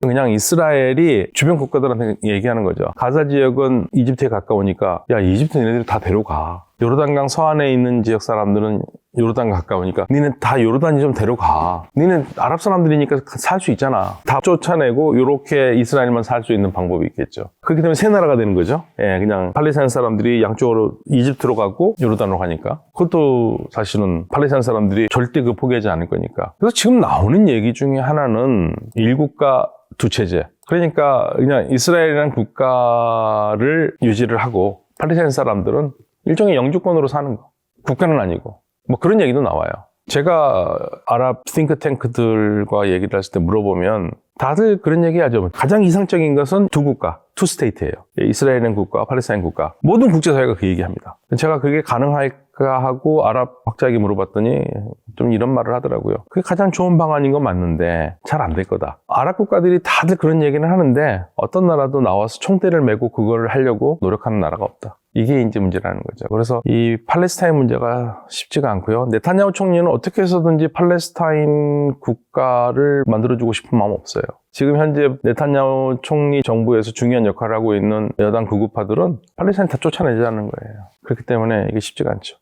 그냥 이스라엘이 주변 국가들한테 얘기하는 거죠. 가자 지역은 이집트에 가까우니까 야 이집트 얘네들 다 데려가. 요르단강 서안에 있는 지역 사람들은 요르단 가까우니까 니네 다 요르단이 좀 데려가. 니네 아랍 사람들이니까 살 수 있잖아. 다 쫓아내고 요렇게 이스라엘만 살 수 있는 방법이 있겠죠. 그렇기 때문에 세 나라가 되는 거죠. 예, 그냥 팔레스타인 사람들이 양쪽으로 이집트로 가고 요르단으로 가니까 그것도 사실은 팔레스타인 사람들이 절대 그 포기하지 않을 거니까. 그래서 지금 나오는 얘기 중에 하나는 일국가 두 체제. 그러니까 그냥 이스라엘이라는 국가를 유지를 하고 팔레스타인 사람들은 일종의 영주권으로 사는 거. 국가는 아니고. 뭐 그런 얘기도 나와요. 제가 아랍 싱크탱크들과 얘기를 했을 때 물어보면 다들 그런 얘기 하죠. 가장 이상적인 것은 두 국가, 투 스테이트예요. 이스라엘은 국가, 팔레스타인 국가. 모든 국제사회가 그 얘기합니다. 제가 그게 가능할까 하고 아랍 학자에게 물어봤더니 좀 이런 말을 하더라고요. 그게 가장 좋은 방안인 건 맞는데 잘 안 될 거다. 아랍 국가들이 다들 그런 얘기는 하는데 어떤 나라도 나와서 총대를 메고 그거를 하려고 노력하는 나라가 없다. 이게 이제 문제라는 거죠. 그래서 이 팔레스타인 문제가 쉽지가 않고요. 네타냐후 총리는 어떻게 해서든지 팔레스타인 국가를 만들어주고 싶은 마음 없어요. 지금 현재 네타냐후 총리 정부에서 중요한 역할을 하고 있는 여당 극우파들은 팔레스타인 다 쫓아내자는 거예요. 그렇기 때문에 이게 쉽지가 않죠.